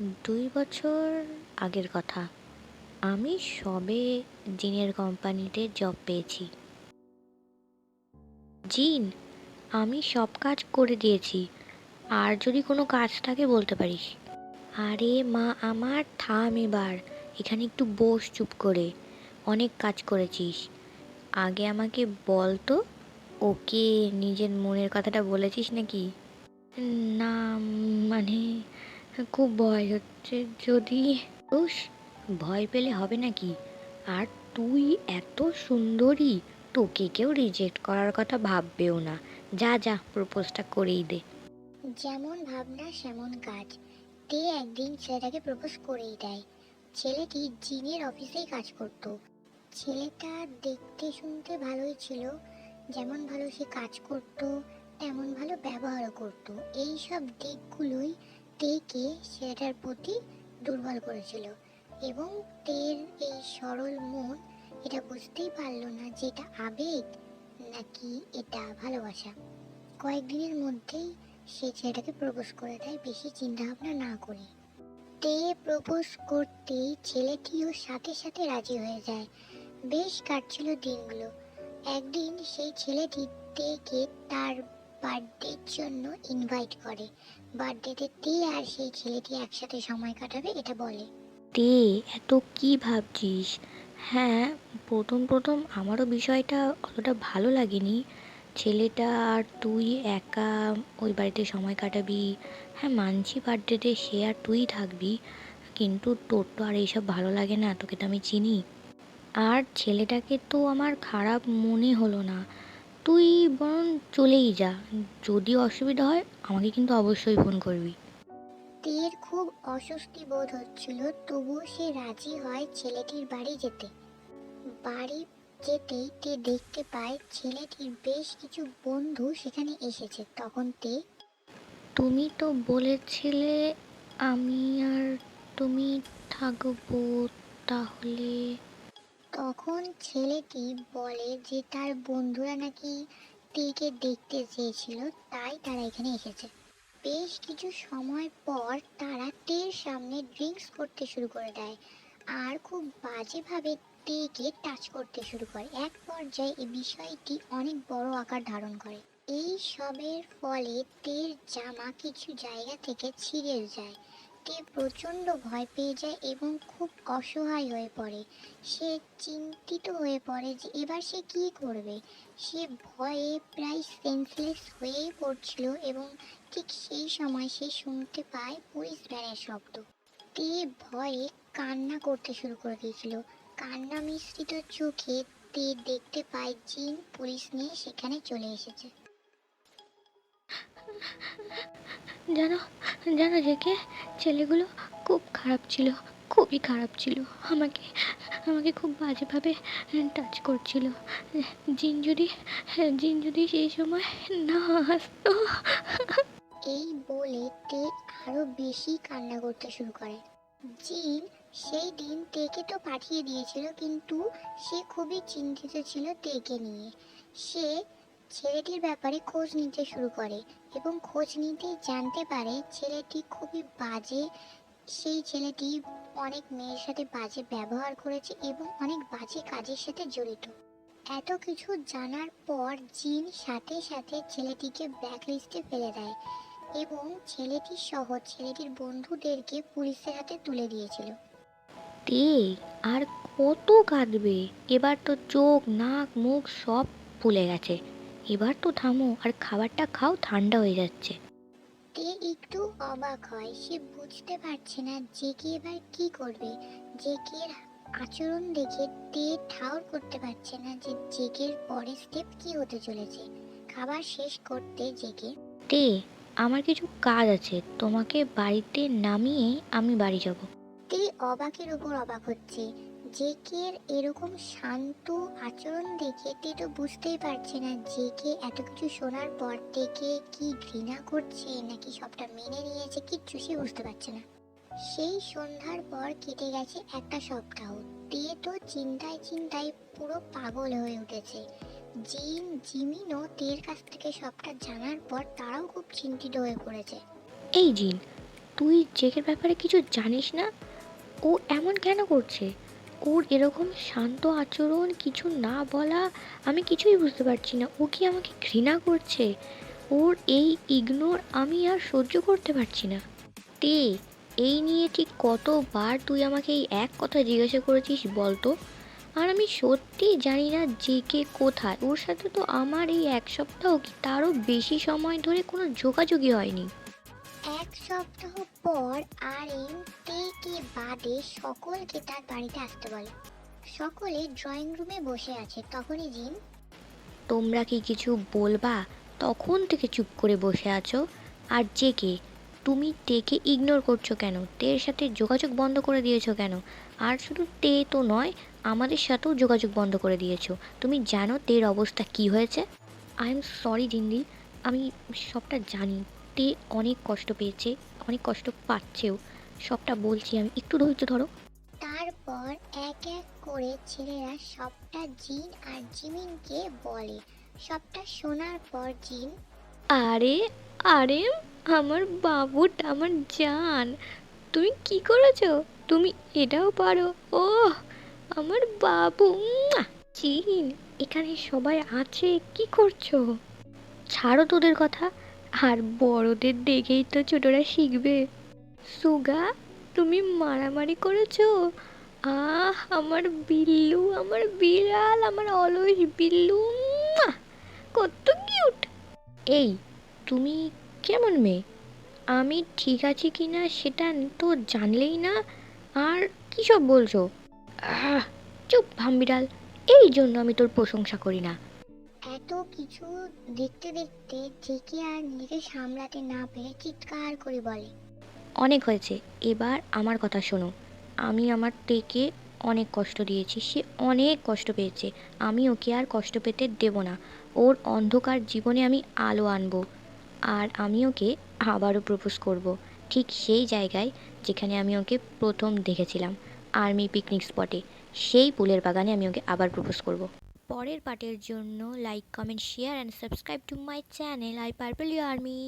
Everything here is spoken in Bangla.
দুই বছর আগের কথা। আমি সবে জিনের কোম্পানিতে জব পেয়েছি। জিন, আমি সব কাজ করে দিয়েছি। আর যদি কোনো কাজ থাকে বলতে পারিস। আরে মা, আমার থাম এবার। এখানে একটু বস চুপ করে। অনেক কাজ করেছিস। আগে আমাকে বল তো, ওকে নিজের মনের কথাটা বলেছিস নাকি? না মানে খুব ভয় হচ্ছে। যদি উস ভয় পেলে হবে নাকি? আর তুই এত সুন্দরী, তোকে কেউ রিজেক্ট করার কথা ভাববেও না। যা যা প্রপোজটা করেই দে। যেমন ভাবনা, সেমন কাজ। তে একদিন ছেলেটাকে প্রপোজ করেই দেয়। ছেলেটি জিনের অফিসেই কাজ করত। ছেলেটা দেখতে, শুনতে ভালোই ছিল। যেমন ভালো সে কাজ করত, তেমন ভালো ব্যবহারও করত। এই সব দিকগুলোই তেকে ছেলেটার প্রতি দুর্বল করেছিল। এবং তের এই সরল মন এটা বুঝতেই পারল না যে এটা আবেগ নাকি এটা ভালোবাসা। কয়েকদিনের মধ্যেই সে ছেলেটাকে প্রপোজ করে দেয়, বেশি চিন্তা ভাবনা না করে। তে প্রপোজ করতেই ছেলেটিও সাথে সাথে রাজি হয়ে যায়। বেশ কাটছিল দিনগুলো। একদিন সেই ছেলেটি তেকে তার বার্থডের জন্য ইনভাইট করে। বার্থডেতে তে আর সেই ছেলেটি একসাথে সময় কাটাবে, এটা বলে। তে, এত কি ভাবছিস? হ্যাঁ প্রথম প্রথম আমারও বিষয়টা অতটা ভালো লাগেনি। ছেলেটা আর তুই একা ওই বাড়িতে সময় কাটাবি। হ্যাঁ মানছি বার্থডেতে সে আর তুই থাকবি, কিন্তু তোর তো আর এইসব ভালো লাগে না, তোকে তো আমি চিনি। আর ছেলেটাকে তো আমার খারাপ মনে হলো না। তুই বরং চলেই যা। যদি অসুবিধা হয় আমাকে কিন্তু অবশ্যই ফোন করবি। তের খুব অস্বস্তি বোধ হচ্ছিল তবুও সে রাজি হয় ছেলেটির বাড়ি যেতে। বাড়ি যেতেই তে দেখতে পায় ছেলেটির বেশ কিছু বন্ধু সেখানে এসেছে। তখন তে তুমি তো বলেছিলে আমি আর তুমি থাকব তাহলে তখন ছেলেটি বলে যে তার বন্ধুরা নাকি তেকে দেখতে চেয়েছিল, তাই তারা এখানে এসেছে। বেশ কিছু সময় পর তারা টের সামনে ড্রিঙ্কস করতে শুরু করে দেয় আর খুব বাজেভাবে তেকে টাচ করতে শুরু করে। এক পর্যায়ে এই বিষয়টি অনেক বড় আকার ধারণ করে। এই সবের ফলে তের জামা কিছু জায়গা থেকে ছিঁড়ে যায়। তে প্রচণ্ড ভয় পেয়ে যায় এবং খুব অসহায় হয়ে পড়ে। সে চিন্তিত হয়ে পড়ে যে এবার সে কী করবে? সে ভয়ে প্রায় সেন্সলেস হয়েই পড়ছিল এবং ঠিক সেই সময় সে শুনতে পায় পুলিশ ভ্যানের শব্দ। তে ভয়ে কান্না করতে শুরু করে দিয়েছিল। কান্না মিশ্রিত চোখে তে দেখতে পায় জিন পুলিশ নিয়ে সেখানে চলে এসেছে। জানো জানো জেকে ছেলেগুলো খুব খারাপ ছিল, খুবই খারাপ ছিল। আমাকে আমাকে খুব বাজেভাবে টাচ করছিল। জিন যদি জিন যদি সেই সময় না আসতো। এই বলে তে আরও বেশি কান্না করতে শুরু করে। জিন সেই দিন তেকে তো পাঠিয়ে দিয়েছিল, কিন্তু সে খুবই চিন্তিত ছিল তেকে নিয়ে। সে ছেলেটির ব্যাপারে খোঁজ নিতে শুরু করে এবং খোঁজ নিতে জানতে পারে ছেলেটি খুবই বাজে। সেই ছেলেটি অনেক মেয়ের সাথে বাজে ব্যবহার করেছে এবং অনেক বাজে কাজের সাথে জড়িত। এত কিছু জানার পর জিন সাথে সাথে ছেলেটিকে ব্ল্যাকলিস্টে ফেলে দেয় এবং ছেলেটির সহ ছেলেটির বন্ধুদেরকে পুলিশের হাতে তুলে দিয়েছিল। তে আর কত কাঁদবে? এবার তো চোখ, নাক, মুখ সব ফুলে গেছে। এবার তো থামো আর খাবারটা খাও ঠান্ডা হয়ে যাচ্ছে। তে একটু অবাক হয় সে বুঝতে পারছে না জেকে এবার কি করবে জেকের আচরণ দেখে তে ঠাউর করতে পারছে না যে জেকের পরের স্টেপ কি হতে চলেছে। খাবার শেষ করতে জেকে তে আমার কিছু কাজ আছে তোমাকে বাড়িতে নামিয়ে আমি বাড়ি যাব। তে অবাকের উপর অবাক হচ্ছে। জেকের এরকম শান্ত আচরণ দেখে তো বুঝতেই পারছে না জেকে এত কিছু শোনার পর থেকে কি ঘৃণা করছে নাকি সবটা মেনে নিয়েছে কিচ্ছু সে বুঝতে পারছে না। সেই সন্ধ্যার পর কেটে গেছে একটা সপ্তাহ। তে তো চিন্তায় চিন্তায় পুরো পাগল হয়ে উঠেছে। জিন, জিমিনও তের কাছ থেকে সবটা জানার পর তারাও খুব চিন্তিত হয়ে পড়েছে। এই জিন, তুই জেকের ব্যাপারে কিছু জানিস না? ও এমন কেন করছে? ওর এরকম শান্ত আচরণ কিছু না বলা, আমি কিছুই বুঝতে পারছি না। ও কি আমাকে ঘৃণা করছে? ওর এই ইগনোর আমি আর সহ্য করতে পারছি না। তে, এই নিয়ে ঠিক কতবার তুই আমাকে এই এক কথা জিজ্ঞাসা করেছিস বলতো? আর আমি সত্যি জানি না যে কে কোথায়। ওর সাথে তো আমার এই এক সপ্তাহ কি তারও বেশি সময় ধরে কোনো যোগাযোগই হয়নি। এক সপ্তাহ পর আর এম কে বাদে সকলকে তার বাড়িতে আসতে বলে। সকলে ড্রয়িং রুমে বসে আছে। তখনই জিন তোমরা কি কিছু বলবা? তখন থেকে চুপ করে বসে আছো। আর যে কে? তুমি তেকে ইগনোর করছ কেন? তের সাথে যোগাযোগ বন্ধ করে দিয়েছ কেন? আর শুধু তে তো নয়, আমাদের সাথেও যোগাযোগ বন্ধ করে দিয়েছ। তুমি জানো তের অবস্থা কি হয়েছে? আই এম সরি জিন্দি আমি সবটা জানি। তে অনেক কষ্ট পেয়েছে অনেক কষ্ট পাচ্ছেও। সবটা বলছি আমি একটু ধৈর্য ধরো। তারপর এক এক করে ছেলেরা সবটা জিন আর জিমিনকে বলে। সবটা শোনার পর জিন আরে আরে আমার বাবুটা আমার জান তুমি কি করেছ? তুমি এটাও পারো। ও আমার বাবু! চিন এখানে সবাই আছে কি করছ? ছাড়ো তোদের কথা। আর বড়দের দেখেই তো ছোটরা শিখবে। সুগা তুমি মারামারি করেছ? আহ আমার বিল্লু আমার বিড়াল আমার অলস বিল্লু! কত কিউট এই তুমি কেমন মেয়ে? আমি ঠিক আছি কি না সেটা তো জানলেই না। আর কী সব বলছো? আহ, চুপ ভাম্বিড়াল এই জন্য আমি তোর প্রশংসা করি না। এত কিছু দেখতে দেখতে জেকে আর নিজেকে সামলাতে না পেরে চিৎকার করে বলে। অনেক হয়েছে, এবার আমার কথা শোনো। আমি আমার টেকে অনেক কষ্ট দিয়েছি, সে অনেক কষ্ট পেয়েছে। আমি ওকে আর কষ্ট পেতে দেব না। ওর অন্ধকার জীবনে আমি আলো আনব আর আমি ওকে আবারও প্রপোজ করব। ঠিক সেই জায়গায় যেখানে আমি ওকে প্রথম দেখেছিলাম, আর্মি পিকনিক স্পটে। সেই ফুলের বাগানে আমি ওকে আবার প্রপোজ করব। পরের পার্টের জন্য like comment share and subscribe to my channel I purple you army